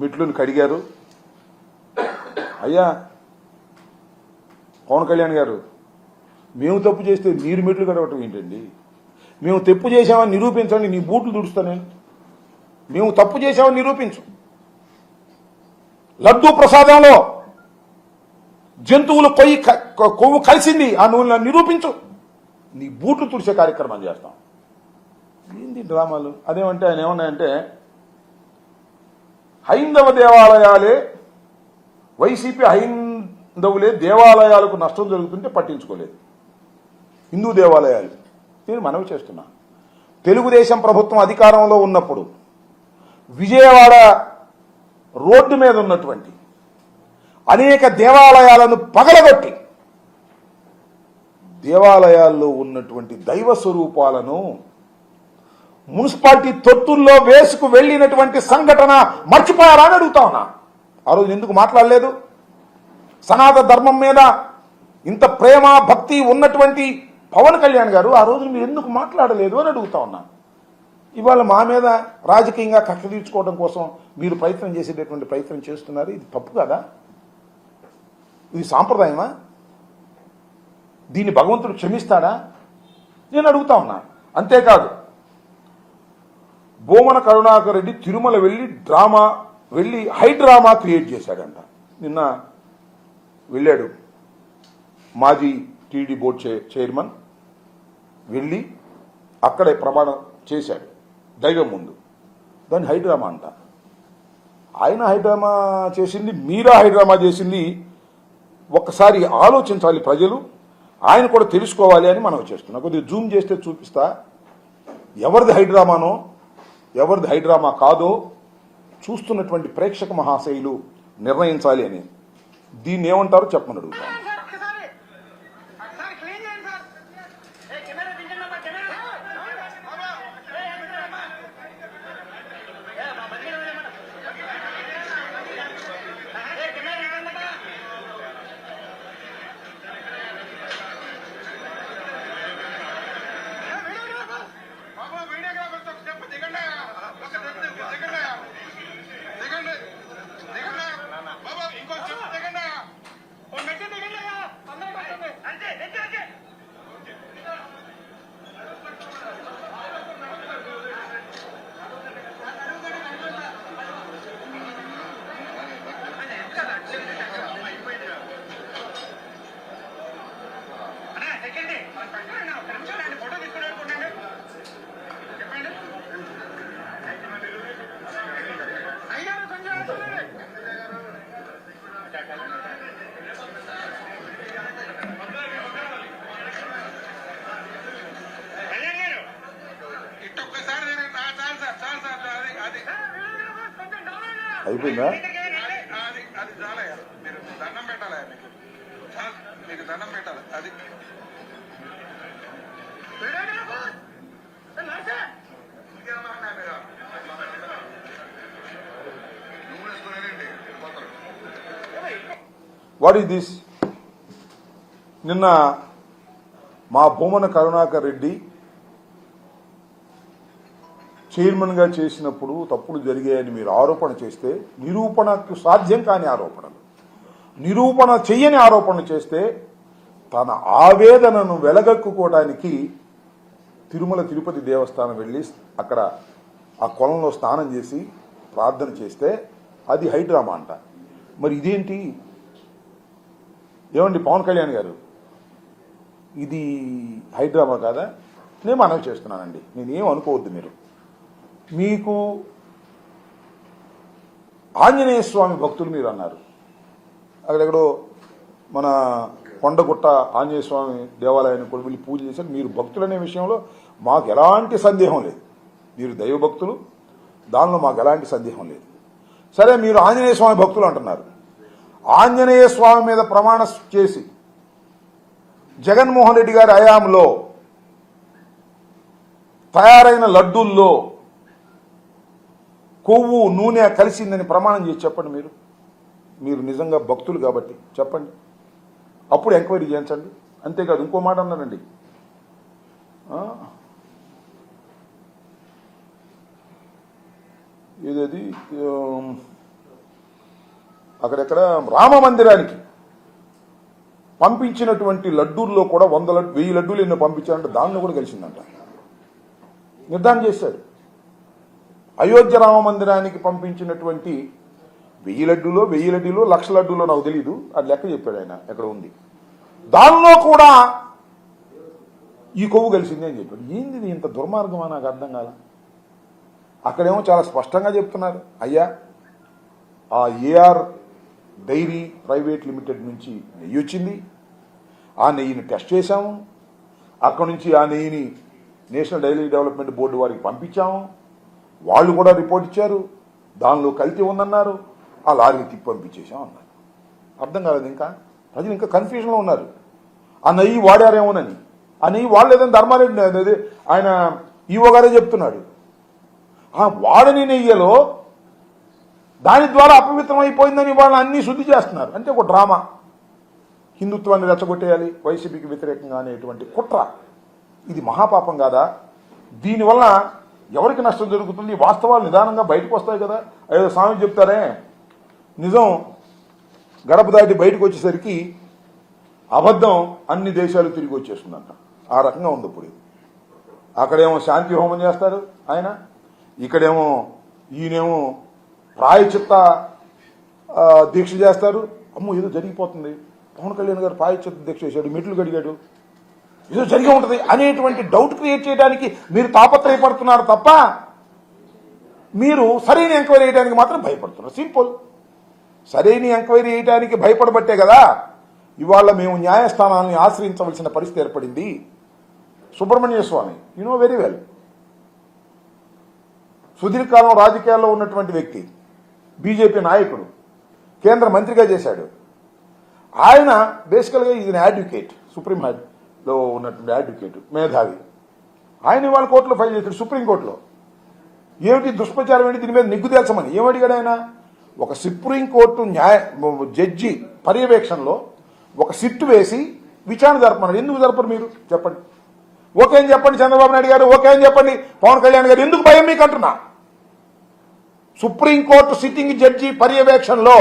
మిట్లుని కడిగారు. అయ్యా పవన్ కళ్యాణ్ గారు మేము తప్పు చేస్తే మీరు మెట్లు కడవటం ఏంటండి? మేము తప్పు చేశామని నిరూపించండి నీ బూట్లు దుడుస్తా మేము తప్పు చేశామని నిరూపించు. లడ్డూ ప్రసాదంలో జంతువులు కొయ్యి కొవ్వు కలిసింది ఆ నువ్వు నిరూపించు. నీ బూట్లు తుడిచే కార్యక్రమం చేస్తాం. ఏంది డ్రామాలు? అదేమంటే ఆయన ఏమన్నాయంటే హైందవ దేవాలయాలే వైసీపీ హైందవులే దేవాలయాలకు నష్టం జరుగుతుంటే పట్టించుకోలేదు. హిందూ దేవాలయాలు. నేను మనవి చేస్తున్నా. తెలుగుదేశం ప్రభుత్వం అధికారంలో ఉన్నప్పుడు విజయవాడ రోడ్డు మీద ఉన్నటువంటి అనేక దేవాలయాలను పగలగొట్టి దేవాలయాల్లో ఉన్నటువంటి దైవ స్వరూపాలను మున్సిపాలిటీ తొట్టుల్లో వేసుకు వెళ్ళినటువంటి సంఘటన మర్చిపోయారా అని అడుగుతా ఉన్నా. ఆ రోజు ఎందుకు మాట్లాడలేదు? సనాతన ధర్మం మీద ఇంత ప్రేమ భక్తి ఉన్నటువంటి పవన్ కళ్యాణ్ గారు ఆ రోజు మీరు ఎందుకు మాట్లాడలేదు అని అడుగుతా ఉన్నా. ఇవాళ మా మీద రాజకీయంగా కక్ష తీర్చుకోవడం కోసం మీరు ప్రయత్నం చేసేటటువంటి ప్రయత్నం చేస్తున్నారు. ఇది తప్పు కదా? ఇది సాంప్రదాయమా? దీన్ని భగవంతుడు క్షమిస్తాడా? నేను అడుగుతా ఉన్నా. అంతేకాదు భూమన కరుణాకర్ రెడ్డి తిరుమల వెళ్ళి డ్రామా వెళ్ళి హై డ్రామా క్రియేట్ చేశాడంట. నిన్న వెళ్ళాడు మాజీ టీడీ బోర్డు చైర్మన్ వెళ్ళి అక్కడే ప్రమాణం చేశాడు. దైవం ముందు. దాన్ని హైడ్రామా అంట. ఆయన హైడ్రామా చేసింది మీరా హైడ్రామా చేసింది ఒక్కసారి ఆలోచించాలి ప్రజలు ఆయన కూడా తెలుసుకోవాలి అని మనం చేస్తున్నాం. కొద్దిగా జూమ్ చేస్తే చూపిస్తా. ఎవరిది హైడ్రామానో ఎవరిది హైడ్రామా కాదో చూస్తున్నటువంటి ప్రేక్షక మహాశైలు నిర్ణయించాలి అని. దీన్ని ఏమంటారో చెప్పమని అడుగుతాను సార్ ఒక్కసారి ఒకసారి క్లీన్ చేయండి సార్ ఏ కెమెరా దించండి కెమెరా బాబా ఏ కెమెరా ఏ మా బండి ఏమన్నా ఏ కెమెరా దించండి బాబు వీడియోగ్రాఫర్తో ఒక స్టెప్ దిగండి ఒక స్టెప్ దిగండి దిగండి దిగండి బాబు ఇంకో స్టెప్ దిగండి ఓ మెట్టి దిగండి అయ్యా తొందరగా పడుతుంది అంతే అంతే అంతే అన్నా సెకండ్ పక్కన ఒక నిమిషం నేను ఫోటో తీసుకుని అనుకుంటాను చెప్పండి అయ్యా కొంచెం ఆగుతుంది. కళ్యాణ్ గారు ఇటు ఒక్కసారి దిగండి. ఆ, చాలు సార్ చాలు సార్ అది అది కొంచెం డౌన్ అయ్యా. అయిపోయిందా అది అది అది చాలయ్యా మీరు దండం పెట్టాలి మీకు చాలు మీకు దండం పెట్టాలి అది వీడియోగ్రాఫర్. ఏ నర్సే. ఇంకేమన్నా ఉన్నాయి మీరు నువ్వు వేసుకునేది పోతారు వాట్ ఈస్ దిస్ నిన్న మా భూమన కరుణాకర్ రెడ్డి చైర్మన్గా చేసినప్పుడు తప్పులు జరిగాయని మీరు ఆరోపణ చేస్తే నిరూపణకు సాధ్యం కాని ఆరోపణలు. నిరూపణ చెయ్యని ఆరోపణలు చేస్తే తన ఆవేదనను వెలగక్కుకోవడానికి తిరుమల తిరుపతి దేవస్థానం వెళ్ళి అక్కడ ఆ కొలంలో స్నానం చేసి ప్రార్థన చేస్తే అది హైడ్రామా అంట. మరి ఇదేంటి? ఏమండి పవన్ కళ్యాణ్ గారు? ఇది హైడ్రామా కాదా? నేను మనవి చేస్తున్నానండి. నేనేం అనుకోవద్దు మీరు. మీకు ఆంజనేయ స్వామి భక్తులు మీరు అన్నారు. అక్కడెక్కడో మన కొండగుట్ట ఆంజనేయ స్వామి దేవాలయాన్ని కూడా వెళ్ళి పూజ చేశారు. మీరు భక్తులనే విషయంలో మాకు ఎలాంటి సందేహం లేదు. మీరు దైవ భక్తులు దానిలో మాకు ఎలాంటి సందేహం లేదు. సరే మీరు ఆంజనేయ స్వామి భక్తులు అంటున్నారు. ఆంజనేయ స్వామి మీద ప్రమాణ చేసి జగన్మోహన్ రెడ్డి గారి హయాంలో తయారైన లడ్డూల్లో కొవ్వు నూనె కలిసిందని ప్రమాణం చేసి చెప్పండి మీరు. మీరు నిజంగా భక్తులు కాబట్టి చెప్పండి. అప్పుడు ఎంక్వైరీ చేయించండి. అంతేకాదు ఇంకో మాట అన్నానండి. ఆ? ఏదది? అక్కడెక్కడ? రామ మందిరానికి పంపించినటువంటి లడ్డూల్లో కూడా వంద లడ్డు వెయ్యి లడ్డూలు ఎన్నో పంపించారంటే దానిలో కూడా కలిసిందంట. నిర్ధారణ చేశాడు అయోధ్య రామ మందిరానికి పంపించినటువంటి వెయ్యి లడ్డూలో వెయ్యి లడ్డూలో లక్ష లడ్డూలో నాకు తెలియదు అది లెక్క చెప్పాడు ఆయన. ఎక్కడ ఉంది? దానిలో కూడా ఈ కొవ్వు కలిసింది అని చెప్పాడు. ఏంది ఇది ఇంత దుర్మార్గమా? నాకు అర్థం కాల. అక్కడేమో చాలా స్పష్టంగా చెప్తున్నారు. అయ్యా ఆ ఏఆర్ డైరీ ప్రైవేట్ లిమిటెడ్ నుంచి నెయ్యి వచ్చింది. ఆ నెయ్యిని టెస్ట్ చేశాము. అక్కడ నుంచి ఆ నెయ్యిని నేషనల్ డైరీ డెవలప్మెంట్ బోర్డు వారికి పంపించాము. వాళ్ళు కూడా రిపోర్ట్ ఇచ్చారు. దానిలో కల్తీ ఉందన్నారు. ఆ లారీని తిప్పి పంపించేశాం అన్నారు. అర్థం కాలేదు ఇంకా? ప్రజలు ఇంకా కన్ఫ్యూజన్లో ఉన్నారు. ఆ నెయ్యి వాడారేమోనని. ఆ నెయ్యి వాడలేదని ధర్మారెడ్డి ఆయన ఈవో గారే చెప్తున్నాడు. ఆ వాడని నెయ్యలో దాని ద్వారా అపవిత్రం అయిపోయిందని వాళ్ళు అన్ని శుద్ధి చేస్తున్నారు. అంటే ఒక డ్రామా. హిందుత్వాన్ని రెచ్చగొట్టేయాలి వైసీపీకి వ్యతిరేకంగా అనేటువంటి కుట్ర. ఇది మహాపాపం కాదా? దీనివల్ల ఎవరికి నష్టం జరుగుతుంది? వాస్తవాలు నిదానంగా బయటకు వస్తాయి కదా. ఏదో స్వామి చెప్తారే. నిజం గడప దాటి బయటకు వచ్చేసరికి అబద్ధం అన్ని దేశాలు తిరిగి వచ్చేస్తుందంట. ఆ రకంగా ఉంది ఇప్పుడు అక్కడేమో శాంతి హోమం చేస్తారు ఆయన. ఇక్కడేమో ఈయనేమో ప్రాయచిత్త దీక్ష చేస్తారు. అమ్మో ఏదో జరిగిపోతుంది. పవన్ కళ్యాణ్ గారు ప్రాయచిత్త దీక్ష చేశాడు మెట్లు గడిగాడు ఏదో జరిగి ఉంటుంది అనేటువంటి డౌట్ క్రియేట్ చేయడానికి మీరు తాపత్రయపడుతున్నారు తప్ప మీరు సరైన ఎంక్వైరీ చేయడానికి మాత్రం భయపడుతున్నారు. సింపుల్ సరైన ఎంక్వైరీ చేయడానికి భయపడబట్టే కదా ఇవాళ మేము న్యాయస్థానాన్ని ఆశ్రయించవలసిన పరిస్థితి ఏర్పడింది. Subramanya Swamy you know very well సుదీర్ఘకాలం రాజకీయాల్లో ఉన్నటువంటి వ్యక్తి బీజేపీ నాయకుడు కేంద్ర మంత్రిగా చేశాడు. ఆయన బేసికల్గా ఇది అడ్వకేట్ సుప్రీం లో ఉన్నటువంటి అడ్వకేట్ మేధావి. ఆయన ఇవాళ కోర్టులో ఫైల్ చేశాడు సుప్రీంకోర్టులో. ఏమిటి దుష్ప్రచారం ఏంటి? దీని మీద నిగ్గు తేల్చమని. ఏమడిగాడు ఆయన? ఒక సుప్రీంకోర్టు న్యాయ జడ్జి పర్యవేక్షణలో ఒక సిట్ వేసి విచారణ జరపమన్నాడు ఎందుకు జరపరు మీరు? చెప్పండి. ఓకే అని చెప్పండి చంద్రబాబు నాయుడు గారు ఓకే అని చెప్పండి పవన్ కళ్యాణ్ గారు. ఎందుకు భయం మీకు అంటున్నా? సుప్రీంకోర్టు సిట్టింగ్ జడ్జి పర్యవేక్షణలో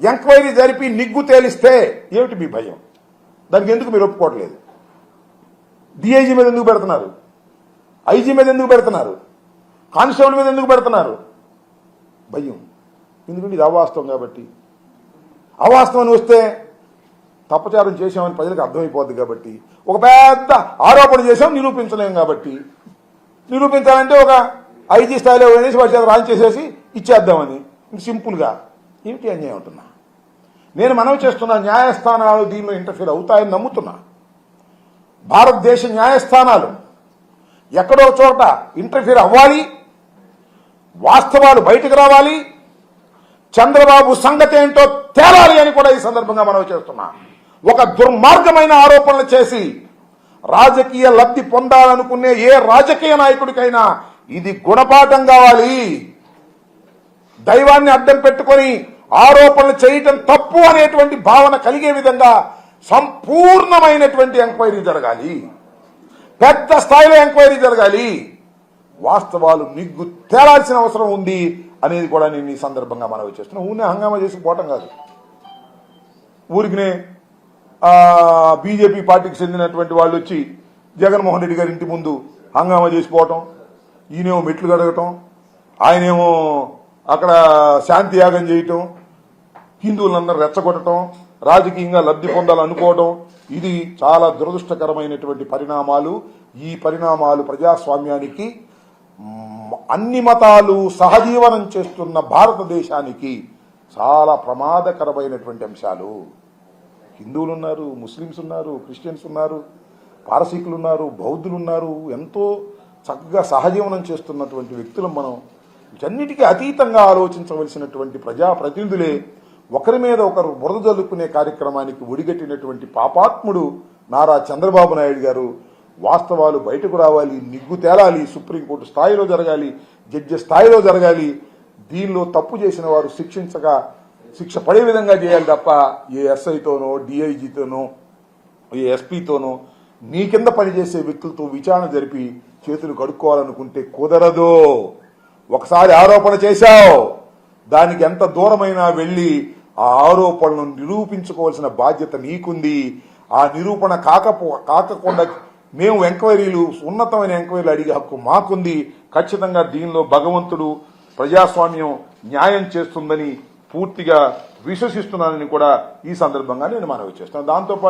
ఎంక్వైరీ జరిపి నిగ్గు తేలిస్తే ఏమిటి మీ భయం? దానికి ఎందుకు మీరు ఒప్పుకోవట్లేదు? డిఐజీ మీద ఎందుకు పెడుతున్నారు? ఐజీ మీద ఎందుకు పెడుతున్నారు? కానిస్టేబుల్ మీద ఎందుకు పెడుతున్నారు? భయం. ఎందుకంటే ఇది అవాస్తవం కాబట్టి. అవాస్తవం వస్తే తప్పచారం చేశామని ప్రజలకు అర్థమైపోద్ది కాబట్టి ఒక పెద్ద ఆరోపణ చేశాం నిరూపించలేం కాబట్టి. నిరూపించాలంటే ఒక ఐజీ స్థాయిలో వేసి వాటి చేత రాజు చేసేసి ఇచ్చేద్దామని. సింపుల్గా. ఏమిటి అన్యాయం ఉంటున్నా నేను మనవి చేస్తున్న న్యాయస్థానాలు దీనిలో ఇంటర్ఫీర్ అవుతాయని నమ్ముతున్నా. భారతదేశ న్యాయస్థానాలు ఎక్కడో చోట ఇంటర్ఫీర్ అవ్వాలి వాస్తవాలు బయటకు రావాలి చంద్రబాబు సంగతి ఏంటో తేలాలి అని కూడా ఈ సందర్భంగా మనవి చేస్తున్నా. ఒక దుర్మార్గమైన ఆరోపణలు చేసి రాజకీయ లబ్ధి పొందాలనుకునే ఏ రాజకీయ నాయకుడికైనా ఇది గుణపాఠం కావాలి. దైవాన్ని అడ్డం పెట్టుకొని ఆరోపణలు చేయటం తప్పు అనేటువంటి భావన కలిగే విధంగా సంపూర్ణమైనటువంటి ఎంక్వైరీ జరగాలి. పెద్ద స్థాయిలో ఎంక్వైరీ జరగాలి. వాస్తవాలు నిగ్గు తేలాల్సిన అవసరం ఉంది అనేది కూడా నేను ఈ సందర్భంగా మనవి చేస్తున్నాను ఊరినే హంగామా చేసి పోవటం కాదు. ఊరికినే బీజేపీ పార్టీకి చెందినటువంటి వాళ్ళు వచ్చి జగన్మోహన్ రెడ్డి గారి ఇంటి ముందు హంగామా చేసిపోవటం ఈయనేమో మెట్లు కడగటం ఆయనేమో అక్కడ శాంతి యాగం చేయటం హిందువులందరూ రెచ్చగొట్టడం రాజకీయంగా లబ్ధి పొందాలనుకోవడం ఇది చాలా దురదృష్టకరమైనటువంటి పరిణామాలు. ఈ పరిణామాలు ప్రజాస్వామ్యానికి అన్ని మతాలు సహజీవనం చేస్తున్న భారతదేశానికి చాలా ప్రమాదకరమైనటువంటి అంశాలు. హిందువులు ఉన్నారు ముస్లిమ్స్ ఉన్నారు క్రిస్టియన్స్ ఉన్నారు పారసీకులు ఉన్నారు బౌద్ధులు ఉన్నారు ఎంతో చక్కగా సహజీవనం చేస్తున్నటువంటి వ్యక్తులు మనం. వీటన్నిటికీ అతీతంగా ఆలోచించవలసినటువంటి ప్రజాప్రతినిధులే ఒకరి మీద ఒకరు బురద జల్లుకునే కార్యక్రమానికి ఒడిగట్టినటువంటి పాపాత్ముడు నారా చంద్రబాబు నాయుడు గారు వాస్తవాలు బయటకు రావాలి నిగ్గు తేలాలి సుప్రీంకోర్టు స్థాయిలో జరగాలి జడ్జి స్థాయిలో జరగాలి దీనిలో తప్పు చేసిన వారు శిక్షించగా శిక్ష పడే విధంగా చేయాలి తప్ప ఏ ఎస్ఐతోనో డిఐజీతోనో ఏ ఎస్పీతోనో నీ కింద పనిచేసే వ్యక్తులతో విచారణ జరిపి చేతులు కడుక్కోవాలనుకుంటే కుదరదు. ఒకసారి ఆరోపణ చేశావు. దానికి ఎంత దూరమైనా వెళ్ళి ఆ ఆరోపణలను నిరూపించుకోవాల్సిన బాధ్యత నీకుంది. ఆ నిరూపణ కాకపో కాకకుండా మేము ఎంక్వైరీలు ఉన్నతమైన ఎంక్వైరీలు అడిగే హక్కు మాకుంది. ఖచ్చితంగా దీనిలో భగవంతుడు ప్రజాస్వామ్యం న్యాయం చేస్తుందని పూర్తిగా విశ్వసిస్తున్నానని కూడా ఈ సందర్భంగా నేను మనవి చేస్తాను. దాంతోపాటు